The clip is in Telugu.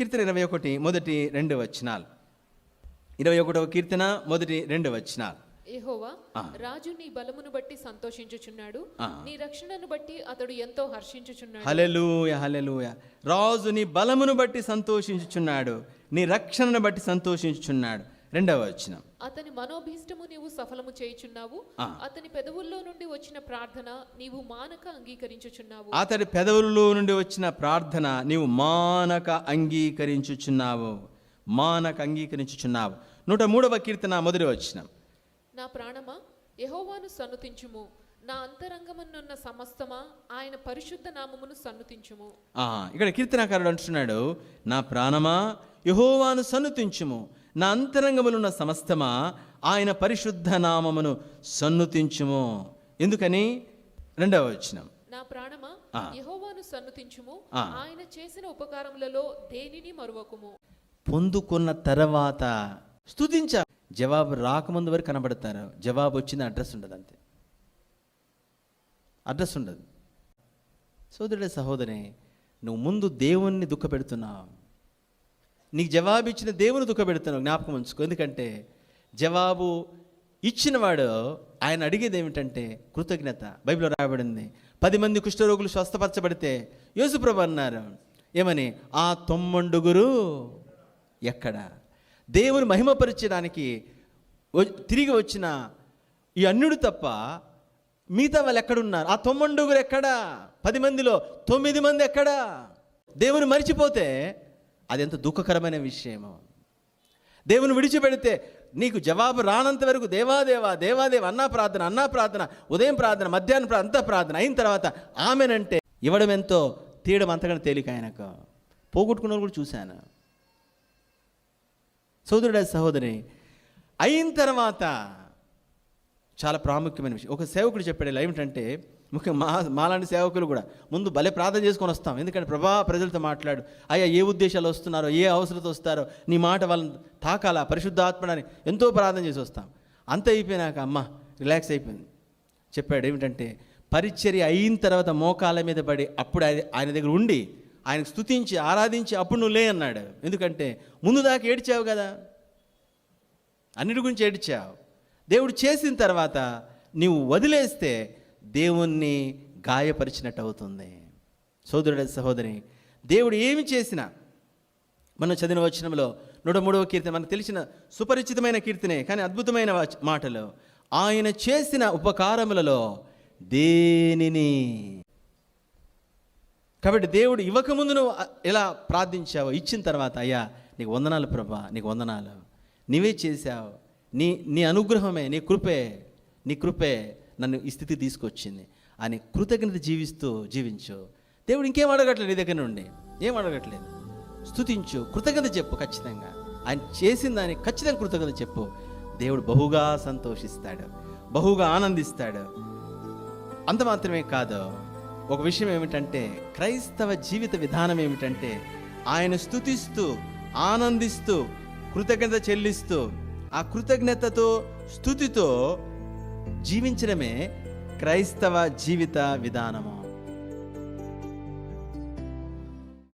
కీర్తన ఇరవై ఒకటి మొదటి రెండు వచనాలు. ఇరవై ఒకటవ కీర్తన మొదటి రెండు వచనాలు. యెహోవా ఆ. రాజు నీ బలమును బట్టి సంతోషించుచున్నాడు. నీ రక్షణను బట్టి అతడు ఎంతో హర్షించుచున్నాడు. హలెలూయ హలెలూయ రాజు నీ బలమును బట్టి సంతోషించుచున్నాడు. నీ రక్షణను బట్టి సంతోషించుచున్నాడు. రెండవ వచనం. అతని మనోభీష్టము నీవు సఫలము చేయుచున్నావు. అతని పెదవుల్లో నుండి వచ్చిన ప్రార్థన నీవు మానక అంగీకరించుచున్నావు. అతడి పెదవుల్లో నుండి వచ్చిన ప్రార్థన నీవు మానక అంగీకరించుచున్నావు. మానక అంగీకరించుచున్నావు. నూట మూడవ కీర్తన మొదటి వచనం. నా ప్రాణమా? యెహోవాను సన్నుతించుము. నా అంతరంగమనున్న సమస్తమా? ఆయన పరిశుద్ధ నామమును సన్నుతించుము. ఇక్కడ కీర్తనాకారుడు అంటున్నాడు నా ప్రాణమా? యహోవాను సన్నుతించుము. నా అంతరంగములున్న సమస్తమా ఆయన పరిశుద్ధ నామమును సన్నుతించుము. ఎందుకని? రెండవ వచనం. నా ప్రాణమా. యెహోవాను సన్నుతించుము. ఆయన చేసిన ఉపకారములలో దేనిని మరువకుము? పొందుకున్న తర్వాత స్తుతించ. జవాబు రాకముందు వరకు కనబడతారు. జవాబు వచ్చిన అడ్రస్ ఉండదు అంతే. అడ్రస్ ఉండదు. సోదరుడే సహోదరి నువ్వు ముందు దేవుణ్ణి దుఃఖపెడుతున్నావు. నీకు జవాబు ఇచ్చిన దేవుని దుఃఖపెడుతున్నావు జ్ఞాపకం ఉంచుకో. ఎందుకంటే జవాబు ఇచ్చినవాడు ఆయన అడిగేది ఏమిటంటే కృతజ్ఞత. బైబిల్లో రాయబడింది. పది మంది కుష్ఠరోగులు స్వస్థపరచబడితే యేసుప్రభు అన్నారు ఏమని? ఆ తొమ్మండుగురు ఎక్కడ? దేవుని మహిమపరచడానికి వ- తిరిగి వచ్చిన ఈ అన్యుడు తప్ప మిగతా వాళ్ళు ఎక్కడున్నారు? ఆ తొమ్మండుగురు ఎక్కడా? పది మందిలో తొమ్మిది మంది ఎక్కడా? దేవుని మరిచిపోతే అది ఎంత దుఃఖకరమైన విషయమో. దేవుని విడిచిపెడితే నీకు జవాబు రానంత వరకు దేవాదేవా దేవాదేవ అన్నా ప్రార్థన అన్నా ప్రార్థన ఉదయం ప్రార్థన మధ్యాహ్నం ప్రార్థన అంతా ప్రార్థన అయిన తర్వాత ఆమెనంటే ఇవ్వడం ఎంతో తీయడం అంతకన్నా తేలిక ఆయనకు. పోగొట్టుకున్న వాళ్ళు కూడా చూశాను. సోదరుడ సహోదరి అయిన తర్వాత చాలా ప్రాముఖ్యమైన విషయం. ఒక సేవకుడు చెప్పాడు ఇలా ఏమిటంటే ముఖ్యంగా మా మాలాంటి సేవకులు కూడా ముందు భలే ప్రార్థన చేసుకొని వస్తాం. ఎందుకంటే ప్రభా ప్రజలతో మాట్లాడు. అయ్యా ఏ ఉద్దేశాలు వస్తున్నారో ఏ అవసరత వస్తారో నీ మాట వాళ్ళని తాకాలా పరిశుద్ధాత్మడని ఎంతో ప్రార్థన చేసి వస్తాం. అంత అయిపోయినాక అమ్మ రిలాక్స్ అయిపోయింది. చెప్పాడు ఏమిటంటే పరిచర్య అయిన తర్వాత మోకాల మీద పడి అప్పుడు ఆయన దగ్గర ఉండి ఆయన స్తుతించి ఆరాధించి అప్పుడు నువ్వు లే అన్నాడు. ఎందుకంటే ముందు దాకా ఏడ్చావు కదా. అన్నిటి గురించి ఏడ్చావు. దేవుడు చేసిన తర్వాత నీవు వదిలేస్తే దేవుణ్ణి గాయపరిచినట్టు అవుతుంది సోదరుడ సహోదరి దేవుడు ఏమి చేసినా మనం చదివిన వచనంలో నూట మూడవ కీర్తన మనకు తెలిసిన సుపరిచితమైన కీర్తనే కానీ అద్భుతమైన మాటలు. ఆయన చేసిన ఉపకారములలో దేనిని? కాబట్టి దేవుడు ఇవ్వకముందు నువ్వు ఎలా ప్రార్థించావో ఇచ్చిన తర్వాత అయ్యా నీకు వందనాలు ప్రభా నీకు వందనాలు. నీవే చేశావు. నీ నీ అనుగ్రహమే నీ కృపే నీ కృపే నన్ను ఈ స్థితి తీసుకొచ్చింది. అని కృతజ్ఞత జీవిస్తూ జీవించు. దేవుడు ఇంకేం అడగట్లేదు నీ దగ్గర నుండి? ఏం అడగట్లేదు? స్తుతించు కృతజ్ఞత చెప్పు ఖచ్చితంగా. ఆయన చేసిన దాన్ని ఖచ్చితంగా కృతజ్ఞత చెప్పు. దేవుడు బహుగా సంతోషిస్తాడు బహుగా ఆనందిస్తాడు. అంత మాత్రమే కాదు ఒక విషయం ఏమిటంటే క్రైస్తవ జీవిత విధానం ఏమిటంటే ఆయన స్థుతిస్తూ ఆనందిస్తూ కృతజ్ఞత చెల్లిస్తూ ఆ కృతజ్ఞతతో స్థుతితో జీవించడమే క్రైస్తవ జీవిత విధానము.